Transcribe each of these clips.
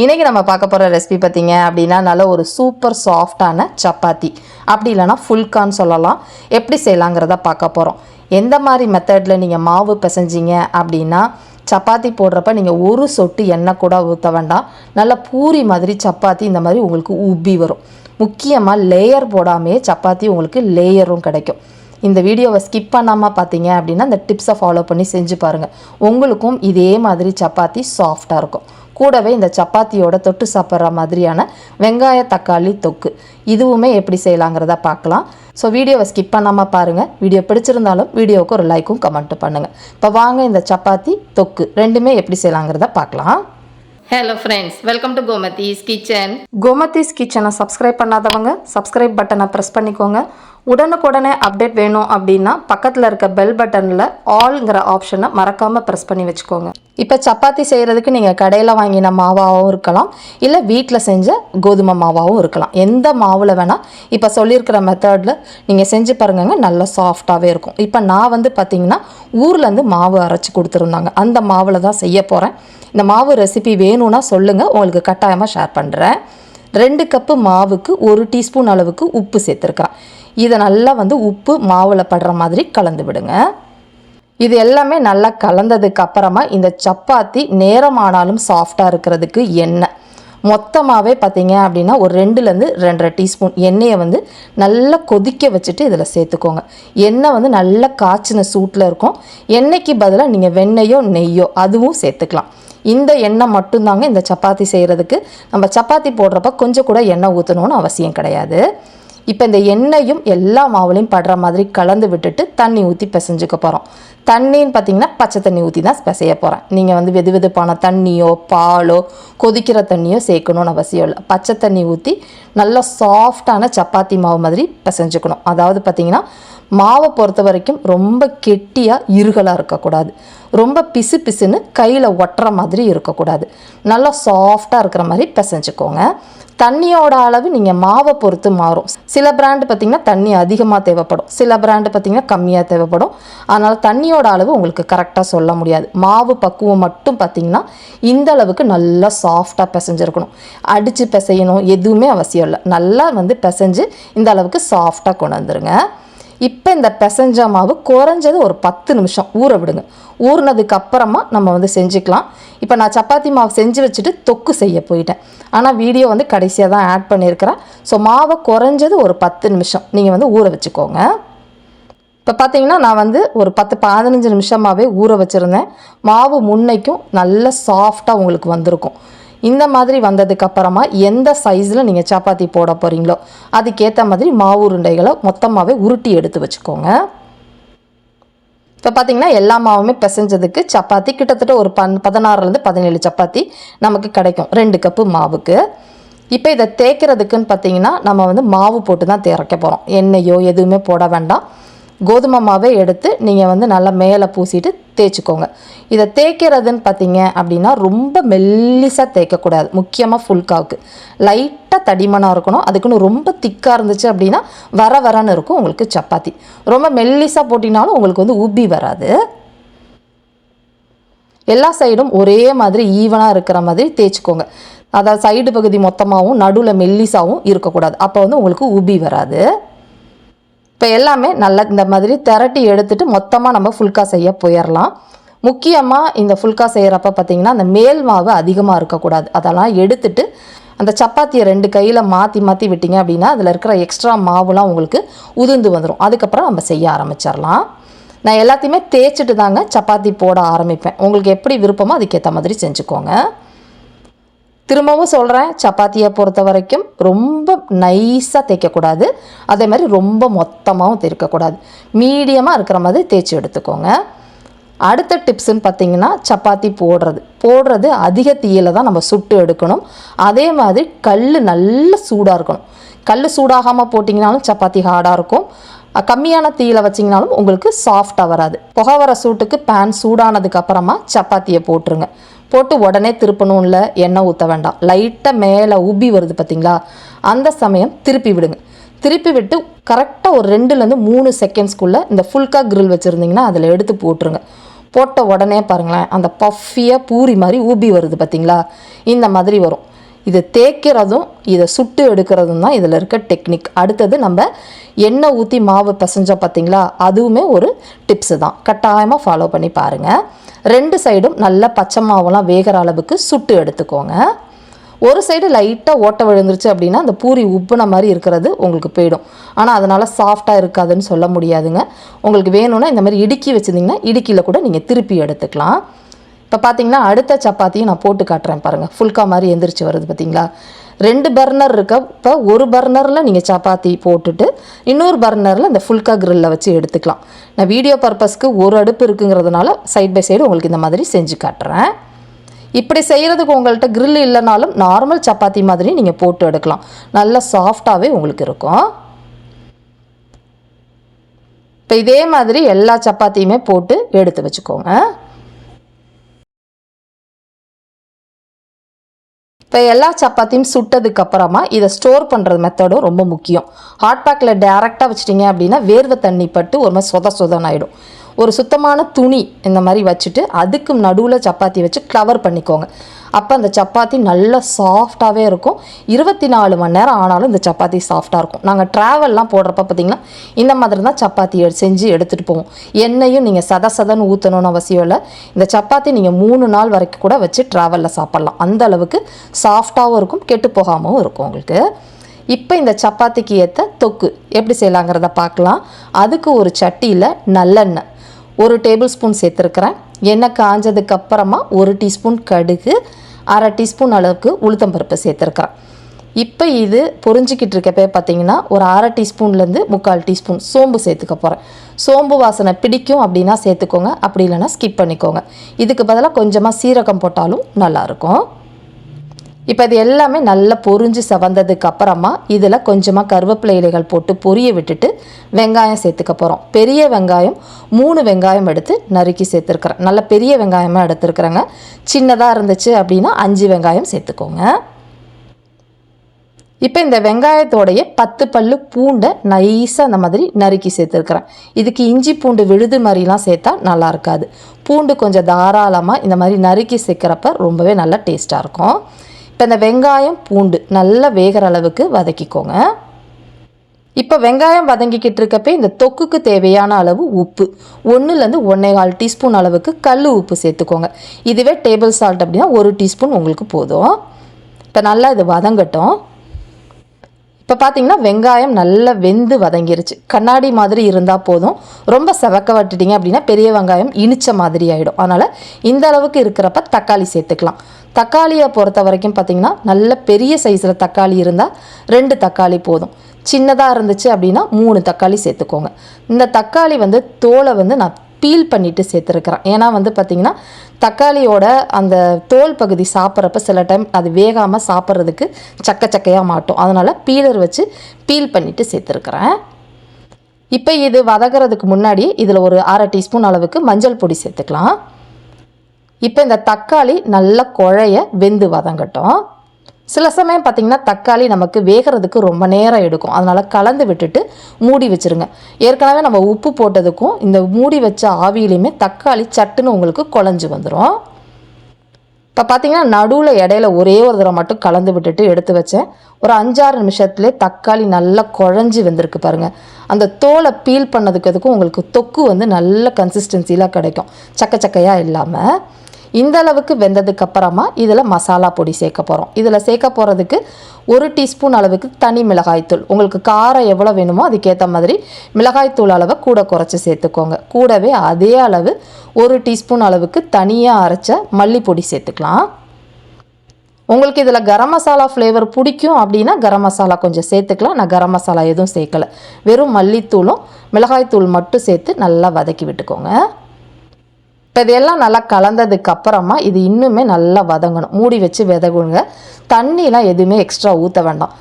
இன்றைக்கி நம்ம பார்க்க போகிற ரெசிபி பார்த்தீங்க அப்படின்னா நல்ல ஒரு சூப்பர் சாஃப்டான சப்பாத்தி. அப்படி இல்லைன்னா ஃபுல்கான்னு சொல்லலாம். எப்படி செய்யலாங்கிறத பார்க்க போகிறோம் எந்த மாதிரி மெத்தடில் நீங்கள் மாவு பிசைஞ்சிங்க அப்படின்னா சப்பாத்தி போடுறப்ப நீங்கள் ஒரு சொட்டு எண்ணெய் கூட ஊற்ற வேண்டாம். நல்ல பூரி மாதிரி சப்பாத்தி இந்த மாதிரி உங்களுக்கு உப்பி வரும். முக்கியமாக லேயர் போடாமே சப்பாத்தி உங்களுக்கு லேயரும் கிடைக்கும். இந்த வீடியோவை ஸ்கிப் பண்ணாமல் பார்த்தீங்க அப்படின்னா இந்த டிப்ஸை ஃபாலோ பண்ணி செஞ்சு பாருங்கள் உங்களுக்கும் இதே மாதிரி சப்பாத்தி சாஃப்டாக இருக்கும். கூடவே இந்த சப்பாத்தியோட தொட்டு சாப்பிட்ற மாதிரியான வெங்காய தக்காளி தொக்கு. இதுவுமே எப்படி செய்யலாங்கிறத பார்க்கலாம். ஸோ வீடியோவை ஸ்கிப் பண்ணாமல் பாருங்கள் வீடியோ பிடிச்சிருந்தாலும் வீடியோவுக்கு ஒரு லைக்கும் கமெண்ட்டும் பண்ணுங்கள் இப்போ வாங்க இந்த சப்பாத்தி தொக்கு ரெண்டுமே எப்படி செய்யலாங்கிறத பார்க்கலாம். Hello friends welcome to Gomathi's kitchen Gomathi's கிச்சனை சப்ஸ்கிரைப் பண்ணாதவங்க சப்ஸ்கிரைப் பட்டனை ப்ரெஸ் பண்ணிக்கோங்க. உடனுக்குடனே அப்டேட் வேணும் அப்படின்னா பக்கத்தில் இருக்க பெல் பட்டனில் ஆல்ங்கிற ஆப்ஷனை மறக்காமல் ப்ரெஸ் பண்ணி வச்சுக்கோங்க. இப்போ சப்பாத்தி செய்கிறதுக்கு நீங்கள் கடையில் வாங்கின மாவாகவும் இருக்கலாம் இல்லை வீட்டில் செஞ்ச கோதுமை மாவாகவும் இருக்கலாம். எந்த மாவில் வேணால் இப்போ சொல்லியிருக்கிற மெத்தடில் நீங்கள் செஞ்சு பாருங்கங்க நல்லா சாஃப்டாகவே இருக்கும். இப்போ நான் வந்து பார்த்தீங்கன்னா ஊர்லேருந்து மாவு அரைச்சி கொடுத்துருந்தாங்க. அந்த மாவில் தான் செய்ய போகிறேன் இந்த மாவு ரெசிபி வேணும்னா சொல்லுங்கள் உங்களுக்கு கட்டாயமாக ஷேர் பண்ணுறேன் ரெண்டு கப்பு மாவுக்கு ஒரு டீஸ்பூன் அளவுக்கு உப்பு சேர்த்துருக்குறேன். இதை நல்லா வந்து உப்பு மாவில் படுற மாதிரி கலந்து விடுங்க. இது எல்லாமே நல்லா கலந்ததுக்கு அப்புறமா இந்த சப்பாத்தி நேரமானாலும் சாஃப்டாக இருக்கிறதுக்கு எண்ணெய். மொத்தமாகவே பார்த்தீங்க அப்படின்னா ஒரு ரெண்டுலேருந்து ரெண்டரை டீஸ்பூன் எண்ணெயை வந்து நல்லா கொதிக்க வச்சுட்டு இதில் சேர்த்துக்கோங்க. எண்ணெய் வந்து நல்லா காய்ச்சின சூட்டில் இருக்கும். எண்ணெய்க்கு பதிலாக நீங்கள் வெண்ணெயோ நெய்யோ அதுவும் சேர்த்துக்கலாம். இந்த எண்ணெய் மட்டும்தாங்க இந்த சப்பாத்தி செய்கிறதுக்கு நம்ம சப்பாத்தி போடுறப்ப கொஞ்சம் கூட எண்ணெய் ஊற்றணும்னு அவசியம் கிடையாது. இப்போ இந்த எண்ணெயும் எல்லா மாவுலையும் படுற மாதிரி கலந்து விட்டுட்டு தண்ணி ஊற்றி பிசைஞ்சுக்க போகிறோம் தண்ணின்னு பார்த்தீங்கன்னா பச்சை தண்ணி ஊற்றி தான் பிசைய போகிறேன் நீங்கள் வந்து வெது வெதுப்பான தண்ணியோ பாலோ கொதிக்கிற தண்ணியோ சேர்க்கணும்னு அவசியம் இல்லை. பச்சை தண்ணி ஊற்றி நல்லா சாஃப்டான சப்பாத்தி மாவு மாதிரி பிசைஞ்சுக்கணும். அதாவது பார்த்தீங்கன்னா மாவை பொறுத்த வரைக்கும் ரொம்ப கெட்டியாக இருகலாக இருக்கக்கூடாது. ரொம்ப பிசு பிசுன்னு கையில் ஒட்டுற மாதிரி இருக்கக்கூடாது. நல்லா சாஃப்டாக இருக்கிற மாதிரி பிசைஞ்சுக்கோங்க. தண்ணியோட அளவு நீங்கள் மாவை பொறுத்து மாறும். சில பிராண்டு பார்த்திங்கன்னா தண்ணி அதிகமாக தேவைப்படும். சில பிராண்டு பார்த்திங்கன்னா கம்மியாக தேவைப்படும். அதனால் தண்ணியோட அளவு உங்களுக்கு கரெக்டாக சொல்ல முடியாது. மாவு பக்குவம் மட்டும் பார்த்திங்கன்னா இந்த அளவுக்கு நல்லா சாஃப்டாக பிசைஞ்சிருக்கணும். அடித்து பிசையணும் எதுவுமே அவசியம் இல்லை. நல்லா வந்து பிசைஞ்சு இந்த அளவுக்கு சாஃப்டாக கொண்டு வந்துருங்க. இப்போ இந்த பிசைஞ்ச மாவு குறைஞ்சது ஒரு பத்து நிமிஷம் ஊற விடுங்க. ஊறினதுக்கு அப்புறமா நம்ம வந்து செஞ்சுக்கலாம். இப்போ நான் சப்பாத்தி மாவு செஞ்சு வச்சுட்டு தொக்கு செய்ய போயிட்டேன். ஆனால் வீடியோ வந்து கடைசியாக தான் ஆட் பண்ணியிருக்கிறேன். ஸோ மாவை குறைஞ்சது ஒரு பத்து நிமிஷம். நீங்கள் வந்து ஊற வச்சுக்கோங்க. இப்போ பார்த்தீங்கன்னா நான் வந்து ஒரு பத்து பதினஞ்சு நிமிஷமாகவே ஊற வச்சுருந்தேன். மாவு முன்னைக்கும் நல்ல சாஃப்டாக உங்களுக்கு வந்திருக்கும். இந்த மாதிரி வந்ததுக்கு அப்புறமா எந்த சைஸில் நீங்கள் சப்பாத்தி போட போகிறீங்களோ அதுக்கேற்ற மாதிரி மாவு உருண்டைகளை மொத்தமாகவே உருட்டி எடுத்து வச்சுக்கோங்க. இப்போ பார்த்தீங்கன்னா எல்லா மாவுமே பிசைஞ்சதுக்கு சப்பாத்தி கிட்டத்தட்ட ஒரு பன் பதினாறுலேருந்து பதினேழு சப்பாத்தி நமக்கு கிடைக்கும். ரெண்டு கப்பு மாவுக்கு. இப்போ இதை தேய்க்கிறதுக்குன்னு பார்த்தீங்கன்னா நம்ம வந்து மாவு போட்டு தான் தேய்க்க போகிறோம் எண்ணெயோ எதுவுமே போட வேண்டாம். கோதுமை மாவை எடுத்து நீங்கள் வந்து நல்லா மேலே பூசிட்டு தேய்ச்சிக்கோங்க. இதை தேய்க்கிறதுன்னு பார்த்தீங்க அப்படின்னா ரொம்ப மெல்லிசாக தேய்க்கக்கூடாது முக்கியமாக ஃபுல்காவுக்கு லைட்டாக தடிமனாக இருக்கணும். அதுக்குன்னு ரொம்ப திக்காக இருந்துச்சு அப்படின்னா வர வரன்னு இருக்கும் உங்களுக்கு சப்பாத்தி. ரொம்ப மெல்லிசாக போட்டினாலும் உங்களுக்கு வந்து உப்பி வராது. எல்லா சைடும் ஒரே மாதிரி ஈவனாக இருக்கிற மாதிரி தேய்ச்சிக்கோங்க. அதாவது சைடு பகுதி மொத்தமாகவும் நடுவில் மெல்லிசாகவும் இருக்கக்கூடாது. அப்போ வந்து உங்களுக்கு உபி வராது. இப்போ எல்லாமே நல்லா இந்த மாதிரி திரட்டி எடுத்துட்டு மொத்தமாக நம்ம ஃபுல்கா செய்ய போயிடலாம் முக்கியமாக இந்த ஃபுல்கா செய்கிறப்ப பார்த்தீங்கன்னா அந்த மேல் மாவு அதிகமாக இருக்கக்கூடாது. அதெல்லாம் எடுத்துட்டு அந்த சப்பாத்தியை ரெண்டு கையில் மாற்றி மாற்றி விட்டிங்க அப்படின்னா அதில் இருக்கிற எக்ஸ்ட்ரா மாவுலாம் உங்களுக்கு உதிர்ந்து வந்துடும் அதுக்கப்புறம் நம்ம செய்ய ஆரம்பிச்சிடலாம் நான் எல்லாத்தையுமே தேய்ச்சிட்டு தாங்க சப்பாத்தி போட ஆரம்பிப்பேன். உங்களுக்கு எப்படி விருப்பமோ அதுக்கேற்ற மாதிரி செஞ்சுக்கோங்க. திரும்பவும் சொல்கிறேன் சப்பாத்தியை பொறுத்த வரைக்கும் ரொம்ப நைஸாக தேய்க்கக்கூடாது. அதே மாதிரி ரொம்ப மொத்தமாகவும் தேய்க்கக்கூடாது. மீடியமாக இருக்கிற மாதிரி தேய்ச்சி எடுத்துக்கோங்க. அடுத்த டிப்ஸுன்னு பார்த்தீங்கன்னா சப்பாத்தி போடுறது. போடுறது அதிக தீயில் தான் நம்ம சுட்டு எடுக்கணும். அதே மாதிரி கல் நல்ல சூடாக இருக்கணும். கல் சூடாகாமல் போட்டிங்கனாலும் சப்பாத்தி ஹார்டாக இருக்கும். கம்மியான தீயில் வச்சிங்கனாலும் உங்களுக்கு சாஃப்டாக வராது. புகை வர சூட்டுக்கு பேன் சூடானதுக்கு அப்புறமா சப்பாத்தியை போட்டுருங்க. போட்டு உடனே திருப்பணும்ல எண்ணெய் ஊற்ற வேண்டாம். லைட்டாக மேலே உபி வருது பார்த்தீங்களா அந்த சமயம் திருப்பி விடுங்க. திருப்பி விட்டு கரெக்டாக ஒரு ரெண்டுலேருந்து மூணு செகண்ட்ஸ்க்குள்ளே இந்த ஃபுல்கா கிரில் வச்சுருந்தீங்கன்னா அதில் எடுத்து போட்டுருங்க. போட்ட உடனே பாருங்களேன் அந்த பஃபியாக பூரி மாதிரி ஊபி வருது பார்த்தீங்களா இந்த மாதிரி வரும். இது தேய்க்கிறதும் இதை சுட்டு எடுக்கிறதும் தான் இதில் இருக்க டெக்னிக் அடுத்தது நம்ம எண்ணெய் ஊற்றி மாவு பிசைஞ்சோம் பார்த்தீங்களா? அதுவுமே ஒரு டிப்ஸு தான். கட்டாயமாக ஃபாலோ பண்ணி பாருங்கள் ரெண்டு சைடும் நல்ல பச்சை மாவுலாம் வேகிற அளவுக்கு சுட்டு எடுத்துக்கோங்க. ஒரு சைடு லைட்டாக ஓட்டை விழுந்துருச்சு அப்படின்னா அந்த பூரி உப்புன மாதிரி இருக்கிறது உங்களுக்கு போயிடும். ஆனால் அதனால் சாஃப்டாக இருக்காதுன்னு சொல்ல முடியாதுங்க. உங்களுக்கு வேணும்னா இந்த மாதிரி இடுக்கி வச்சுருந்தீங்கன்னா இடுக்கியில் கூட நீங்கள் திருப்பி எடுத்துக்கலாம். இப்போ பார்த்தீங்கன்னா அடுத்த சப்பாத்தியும் நான் போட்டு காட்டுறேன் பாருங்கள் ஃபுல்கா மாதிரி எந்திரிச்சு வருது பார்த்தீங்களா ரெண்டு பர்னர் இருக்க. இப்போ ஒரு பர்னரில் நீங்கள் சப்பாத்தி போட்டுட்டு இன்னொரு பர்னரில் இந்த ஃபுல்கா கிரில்ல வச்சு எடுத்துக்கலாம். நான் வீடியோ பர்பஸ்க்கு ஒரு அடுப்பு இருக்குங்கிறதுனால சைட் பை சைடு உங்களுக்கு இந்த மாதிரி செஞ்சு காட்டுறேன். இப்படி செய்கிறதுக்கு உங்கள்கிட்ட கிரில் இல்லைனாலும் நார்மல் சப்பாத்தி மாதிரி நீங்கள் போட்டு எடுக்கலாம். நல்லா சாஃப்டாகவே உங்களுக்கு இருக்கும். இப்போ இதே மாதிரி எல்லா சப்பாத்தியுமே போட்டு எடுத்து வச்சுக்கோங்க. இப்போ எல்லா சப்பாத்தியும் சுட்டதுக்கு அப்புறமா இதை ஸ்டோர் பண்ணுறது மெத்தடும் ரொம்ப முக்கியம். ஹாட் பேக்கில் டேரெக்டாக வச்சிட்டிங்க அப்படின்னா வேர்வை தண்ணி பட்டு ஒரு மாதிரி சொத சொதன் ஆகிடும் ஒரு சுத்தமான துணி இந்த மாதிரி வச்சுட்டு அதுக்கு நடுவில் சப்பாத்தி வச்சு கவர் பண்ணிக்கோங்க. அப்போ அந்த சப்பாத்தி நல்லா சாஃப்டாகவே இருக்கும். இருபத்தி நாலு மணி நேரம் ஆனாலும் இந்த சப்பாத்தி சாஃப்டாக இருக்கும். நாங்கள் ட்ராவல்லாம் போடுறப்ப பார்த்தீங்கன்னா இந்த மாதிரி தான் சப்பாத்தி செஞ்சு எடுத்துகிட்டு போவோம். எண்ணெயும் நீங்கள் சத சதன்னு ஊற்றணும்னு அவசியம் இல்லை. இந்த சப்பாத்தி நீங்கள் மூணு நாள் வரைக்கும் கூட வச்சு ட்ராவலில் சாப்பிட்லாம். அந்த அளவுக்கு சாஃப்டாகவும் இருக்கும் கெட்டு போகாமவும் இருக்கும் உங்களுக்கு. இப்போ இந்த சப்பாத்திக்கு ஏற்ற தொக்கு எப்படி செய்யலாங்கிறத பார்க்கலாம் அதுக்கு ஒரு சட்டியில் நல்லெண்ணெய் ஒரு டேபிள் ஸ்பூன் சேர்த்துருக்குறேன். எண்ணெய் காஞ்சதுக்கு அப்புறமா ஒரு டீஸ்பூன் கடுகு அரை டீஸ்பூன் அளவுக்கு உளுத்தம்பருப்பு சேர்த்துருக்குறேன். இப்போ இது பொறிஞ்சிக்கிட்டு இருக்கப்பே பார்த்தீங்கன்னா ஒரு அரை டீஸ்பூன்லேருந்து முக்கால் டீஸ்பூன் சோம்பு சேர்த்துக்க போகிறேன் சோம்பு வாசனை பிடிக்கும் அப்படின்னா சேர்த்துக்கோங்க. அப்படி இல்லைன்னா ஸ்கிப் பண்ணிக்கோங்க. இதுக்கு பதிலாக கொஞ்சமாக சீரகம் போட்டாலும் நல்லாயிருக்கும் இப்போ இது எல்லாமே நல்லா பொரிஞ்சு சவந்ததுக்கு அப்புறமா இதில் கொஞ்சமாக கருவேப்பிலை இலைகள் போட்டு பொரிய விட்டுட்டு வெங்காயம் சேர்த்துக்க போகிறோம் பெரிய வெங்காயம் மூணு வெங்காயம் எடுத்து நறுக்கி சேர்த்துருக்குறேன். நல்ல பெரிய வெங்காயமாக எடுத்துருக்குறேங்க. சின்னதாக இருந்துச்சு அப்படின்னா அஞ்சு வெங்காயம் சேர்த்துக்கோங்க. இப்போ இந்த வெங்காயத்தோடைய பத்து பல்லு பூண்டை நைஸாக அந்த மாதிரி நறுக்கி சேர்த்துருக்குறேன். இதுக்கு இஞ்சி பூண்டு விழுது மாதிரிலாம் சேர்த்தா நல்லா இருக்காது. பூண்டு கொஞ்சம் தாராளமாக இந்த மாதிரி நறுக்கி சேர்க்குறப்ப ரொம்பவே நல்லா டேஸ்ட்டாக இருக்கும். இப்போ இந்த வெங்காயம் பூண்டு நல்லா வேகிற அளவுக்கு வதக்கிக்கோங்க. இப்போ வெங்காயம் வதங்கிக்கிட்டு இருக்கப்ப இந்த தொக்குக்கு தேவையான அளவு உப்பு. ஒன்றுலேருந்து ஒன்றே கால் டீஸ்பூன் அளவுக்கு கல் உப்பு சேர்த்துக்கோங்க. இதுவே டேபிள் சால்ட் அப்படின்னா ஒரு டீஸ்பூன் உங்களுக்கு போதும். இப்போ நல்லா இது வதங்கட்டும். இப்போ பார்த்தீங்கன்னா வெங்காயம் நல்லா வெந்து வதங்கிருச்சு. கண்ணாடி மாதிரி இருந்தால் போதும். ரொம்ப செவக்க விட்டுட்டீங்க அப்படின்னா பெரிய வெங்காயம் இனிச்ச மாதிரி ஆகிடும் அதனால் இந்த அளவுக்கு இருக்கிறப்ப தக்காளி சேர்த்துக்கலாம். தக்காளியை பொறுத்த வரைக்கும் பார்த்தீங்கன்னா நல்ல பெரிய சைஸில் தக்காளி இருந்தால் ரெண்டு தக்காளி போதும். சின்னதாக இருந்துச்சு அப்படின்னா மூணு தக்காளி சேர்த்துக்கோங்க. இந்த தக்காளி வந்து தோலை வந்து நான் பீல் பண்ணிவிட்டு சேர்த்துருக்குறேன். ஏன்னா வந்து பார்த்திங்கன்னா தக்காளியோட அந்த தோல் பகுதி சாப்பிட்றப்ப சில டைம் அது வேகாமல் சாப்பிட்றதுக்கு சக்க சக்கையாக மாட்டோம். அதனால் பீலர் வச்சு பீல் பண்ணிவிட்டு சேர்த்துருக்குறேன். இப்போ இது வதக்கிறதுக்கு முன்னாடி இதில் ஒரு அரை டீஸ்பூன் அளவுக்கு மஞ்சள் பொடி சேர்த்துக்கலாம். இப்போ இந்த தக்காளி நல்ல குழைய வெந்து வதங்கட்டும். சில சமயம் பார்த்திங்கன்னா தக்காளி நமக்கு வேகிறதுக்கு ரொம்ப நேரம் எடுக்கும். அதனால் கலந்து விட்டுட்டு மூடி வச்சிருங்க. ஏற்கனவே நம்ம உப்பு போட்டதுக்கும் இந்த மூடி வச்ச ஆவியிலையுமே தக்காளி சட்டுன்னு உங்களுக்கு குழஞ்சி வந்துடும் இப்போ பார்த்தீங்கன்னா நடுவில் இடையில ஒரே ஒரு தடவை மட்டும் கலந்து விட்டுட்டு எடுத்து வச்சேன். ஒரு அஞ்சாறு நிமிஷத்துலேயே தக்காளி நல்லா குழஞ்சி வந்திருக்கு பாருங்கள் அந்த தோலை பீல் பண்ணதுக்கு அதுக்கும் உங்களுக்கு தொக்கு வந்து நல்ல கன்சிஸ்டன்சியில் கிடைக்கும். சக்க சக்கையாக இல்லாமல் இந்த அளவுக்கு வெந்ததுக்கு அப்புறமா இதில் மசாலா பொடி சேர்க்க போகிறோம் இதில் சேர்க்க போகிறதுக்கு ஒரு டீஸ்பூன் அளவுக்கு தனி மிளகாய்த்தூள் உங்களுக்கு காரம் எவ்வளோ வேணுமோ அதுக்கேற்ற மாதிரி மிளகாய்த்தூள் அளவை கூட குறைச்சி சேர்த்துக்கோங்க. கூடவே அதே அளவு ஒரு டீஸ்பூன் அளவுக்கு தனியாக அரைச்ச மல்லிப்பொடி சேர்த்துக்கலாம். உங்களுக்கு இதில் கரம் மசாலா ஃப்ளேவர் பிடிக்கும் அப்படின்னா கரம் மசாலா கொஞ்சம் சேர்த்துக்கலாம். நான் கரம் மசாலா எதுவும் சேர்க்கல. வெறும் மல்லித்தூளும் மிளகாய்த்தூள் மட்டும் சேர்த்து நல்லா வதக்கி விட்டுக்கோங்க. இப்போ இதெல்லாம் நல்லா கலந்ததுக்கு அப்புறமா இது இன்னுமே நல்லா வதங்கணும். மூடி வச்சு விதகுங்க. தண்ணிலாம் எதுவுமே எக்ஸ்ட்ரா ஊற்ற வேண்டாம்.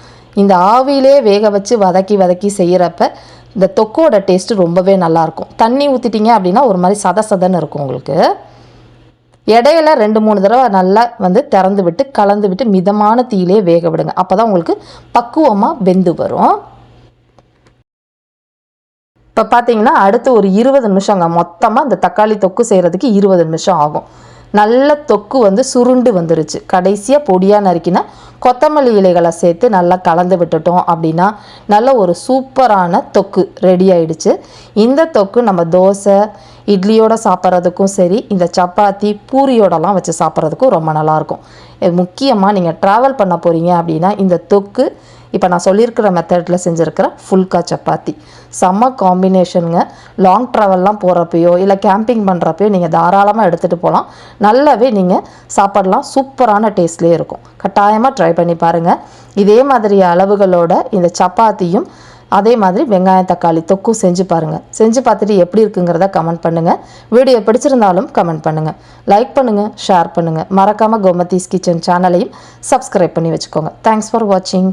இந்த ஆவியிலே வேக வச்சு வதக்கி வதக்கி செய்கிறப்ப இந்த தொக்கோட டேஸ்ட்டு ரொம்பவே நல்லாயிருக்கும். தண்ணி ஊற்றிட்டீங்க அப்படின்னா ஒரு மாதிரி சத சதன்னு இருக்கும் உங்களுக்கு. இடையில ரெண்டு மூணு தடவை நல்லா வந்து திறந்து விட்டு கலந்து விட்டு மிதமான தீயிலே வேக விடுங்க. அப்போ தான் உங்களுக்கு பக்குவமாக வெந்து வரும். இப்போ பார்த்தீங்கன்னா அடுத்து ஒரு இருபது நிமிஷங்க மொத்தமாக இந்த தக்காளி தொக்கு செய்கிறதுக்கு இருபது நிமிஷம் ஆகும். நல்ல தொக்கு வந்து சுருண்டு வந்துருச்சு. கடைசியாக பொடியாக நறுக்கினா கொத்தமல்லி இலைகளை சேர்த்து நல்லா கலந்து விட்டுட்டோம் அப்படின்னா நல்ல ஒரு சூப்பரான தொக்கு ரெடி ஆயிடுச்சு. இந்த தொக்கு நம்ம தோசை இட்லியோட சாப்பிட்றதுக்கும் சரி இந்த சப்பாத்தி பூரியோடலாம் வச்சு சாப்பிட்றதுக்கும் ரொம்ப நல்லாயிருக்கும் முக்கியமாக நீங்கள் ட்ராவல் பண்ண போகிறீங்க அப்படின்னா இந்த தொக்கு இப்போ நான் சொல்லியிருக்கிற மெத்தடில் செஞ்சுருக்கிற ஃபுல்கா சப்பாத்தி. செம்ம காம்பினேஷனுங்க லாங் ட்ராவல்லாம் போகிறப்பையோ இல்லை கேம்பிங் பண்ணுறப்பையோ நீங்கள் தாராளமாக எடுத்துகிட்டு போகலாம் நல்லாவே நீங்கள் சாப்பாடலாம். சூப்பரான டேஸ்ட்லேயே இருக்கும். கட்டாயமாக ட்ரை பண்ணி பாருங்கள் இதே மாதிரி அளவுகளோட இந்த சப்பாத்தியும் அதே மாதிரி வெங்காயம் தக்காளி தொக்கும் செஞ்சு பாருங்கள் செஞ்சு பார்த்துட்டு எப்படி இருக்குங்கிறத கமெண்ட் பண்ணுங்கள் வீடியோ பிடிச்சிருந்தாலும் கமெண்ட் பண்ணுங்கள் லைக் பண்ணுங்கள் ஷேர் பண்ணுங்கள் மறக்காமல் கோமதீஸ் கிச்சன் சேனலையும் சப்ஸ்கிரைப் பண்ணி வச்சுக்கோங்க. தேங்க்ஸ் ஃபார் வாட்சிங்